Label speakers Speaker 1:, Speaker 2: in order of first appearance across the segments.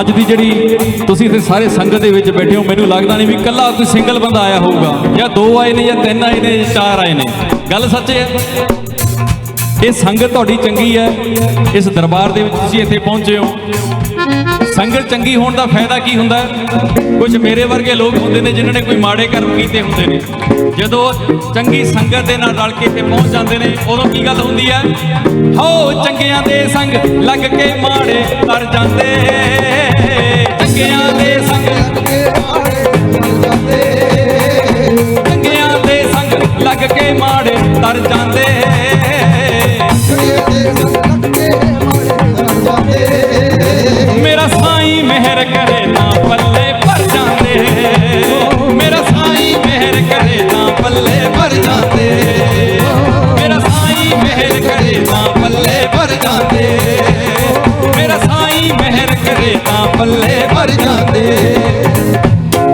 Speaker 1: ਅੱਜ ਦੀ ਜਿਹੜੀ ਤੁਸੀਂ ਇੱਥੇ ਸਾਰੇ ਸੰਗਤ ਦੇ ਵਿੱਚ ਬੈਠੇ ਹੋ, ਮੈਨੂੰ ਲੱਗਦਾ ਨਹੀਂ ਵੀ ਇਕੱਲਾ ਕੋਈ ਸਿੰਗਲ ਬੰਦਾ ਆਇਆ ਹੋਊਗਾ। ਜਾਂ ਦੋ ਆਏ ਨੇ ਜਾਂ ਤਿੰਨ ਆਏ ਨੇ ਜਾਂ ਚਾਰ ਆਏ ਨੇ। ਗੱਲ ਸੱਚ ਹੈ? ਇਹ ਸੰਗਤ ਤੁਹਾਡੀ ਚੰਗੀ ਹੈ। ਇਸ ਦਰਬਾਰ ਦੇ ਵਿੱਚ ਤੁਸੀਂ ਇੱਥੇ ਪਹੁੰਚੇ ਹੋ। ਸੰਗਤ ਚੰਗੀ ਹੋਣ ਦਾ ਫਾਇਦਾ ਕੀ ਹੁੰਦਾ ਕੁਝ ਮੇਰੇ ਵਰਗੇ ਲੋਕ ਹੁੰਦੇ ਨੇ ਜਿਨ੍ਹਾਂ ਨੇ ਕੋਈ ਮਾੜੇ ਕਰਮ ਕੀਤੇ ਹੁੰਦੇ ਨੇ। ਜਦੋਂ ਚੰਗੀ ਸੰਗਤ ਦੇ ਨਾਲ ਰਲ ਕੇ ਇੱਥੇ ਪਹੁੰਚ ਜਾਂਦੇ ਨੇ, ਉਦੋਂ ਕੀ ਗੱਲ ਹੁੰਦੀ ਹੈ? ਹੋ ਚੰਗਿਆਂ ਦੇ ਸੰਗ ਲੱਗ ਕੇ ਮਾੜੇ ਤਰ ਜਾਂਦੇ ਮਾੜੇ ਜਾਂਦੇ। ਮੇਰਾ ਸਾਈਂ ਮਿਹਰ ਕਰੇ ਤਾਂ ਪੱਲੇ ਭਰ ਜਾਂਦੇ। ਮੇਰਾ ਸਾਈਂ ਮਿਹਰ ਕਰੇ ਤਾਂ ਪੱਲੇ ਭਰ ਜਾਂਦੇ। ਮੇਰਾ ਸਾਈਂ ਮਿਹਰ ਕਰੇ ਤਾਂ ਪੱਲੇ ਭਰ ਜਾਂਦੇ। ਮੇਰਾ ਸਾਈਂ ਮਿਹਰ ਕਰੇ ਤਾਂ ਪੱਲੇ ਭਰ ਜਾਂਦੇ।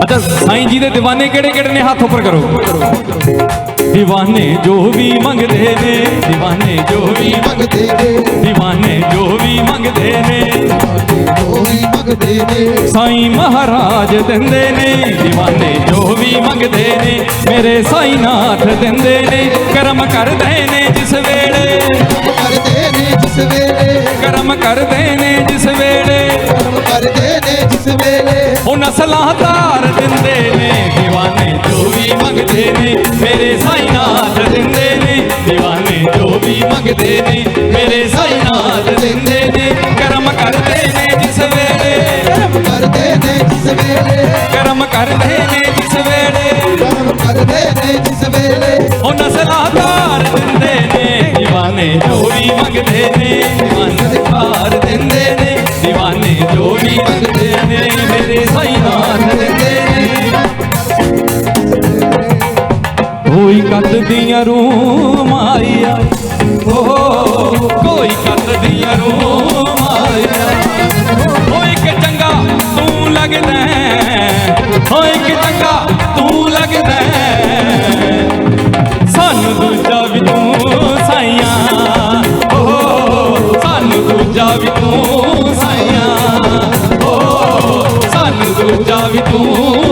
Speaker 1: ਅੱਛਾ, ਸਾਈਂ ਜੀ ਦੇ دیਵਾਨੇ ਕਿਹੜੇ ਕਿਹੜੇ ਨੇ? ਹੱਥ ਉੱਪਰ ਕਰੋ। دیਵਾਨੇ ਜੋ ਵੀ ਮੰਗਦੇ ਨੇ دیਵਾਨੇ ਜੋ ਵੀ
Speaker 2: ਮੰਗਦੇ ਨੇ
Speaker 1: دیਵਾਨੇ ਜੋ ਵੀ ਮੰਗਦੇ ਨੇ।
Speaker 2: ਜੋ ਵੀ ਮੰਗਦੇ ਨੇ।
Speaker 1: ਸਾਈਂ ਮਹਾਰਾਜ ਦਿੰਦੇ ਨੇ ਦੀਵਾਨੇ ਜੋ ਵੀ ਮੰਗਦੇ ਨੇ ਮੇਰੇ ਸਾਈ ਨਾਥ ਦਿੰਦੇ ਨੇ ਕਰਮ ਕਰਦੇ ਨੇ ਜਿਸ ਵੇਲੇ। ਕਰਮ ਕਰਦੇ ਨੇ ਜਿਸ ਵੇਲੇ।
Speaker 2: ਕਰਮ ਕਰਦੇ
Speaker 1: ਉਹ ਨਸਲਾਂ ਧਾਰ ਦਿੰਦੇ ਨੇ ਦੀਵਾਨੇ ਜੋ ਵੀ ਮੰਗਦੇ ਨੇ ਮੇਰੇ ਸਾਈ ਮੰਗਦੇ ਨੇ ਮੇਰੇ ਸਾਈਂ ਨਾਥ ਦਿੰਦੇ ਨੇ। ਕਰਮ ਕਰਦੇ ਨੇ ਜਿਸ ਵੇਲੇ।
Speaker 2: ਕਰਮ ਕਰਦੇ ਨੇ ਜਿਸ ਵੇਲੇ।
Speaker 1: ਕਰਮ ਕਰਦੇ ਨੇ ਜਿਸ ਵੇਲੇ।
Speaker 2: ਕਰਮ ਕਰਦੇ ਨੇ ਜਿਸ ਵੇਲੇ।
Speaker 1: ਉਹ ਨਸਲਾਂ ਧਾਰ ਦਿੰਦੇ ਨੇ دیਵਾਨੇ ਜੋ ਵੀ ਮੰਗਦੇ ਨੇ। ਕੋਈ ਕੱਤ ਦੀਆਂ ਓ, ਕੋਈ ਕੱਤ ਦੀਆਂ ਰੂਮ ਆਈਆ ਓ ਚੰਗਾ ਤੂੰ ਲੱਗਦਾ ਹੈ। ਓ ਚੰਗਾ ਤੂੰ ਲੱਗਦਾ ਸਾਨੂੰ ਦੂਜਾ ਵੀ ਤੂੰ ਸਾਈਆਂ। ਓ, ਸਾਨੂੰ ਦੂਜਾ ਵੀ ਤੂੰ ਸਾਈਆਂ। ਓ, ਸਾਨੂੰ ਦੂਜਾ ਵੀ ਤੂੰ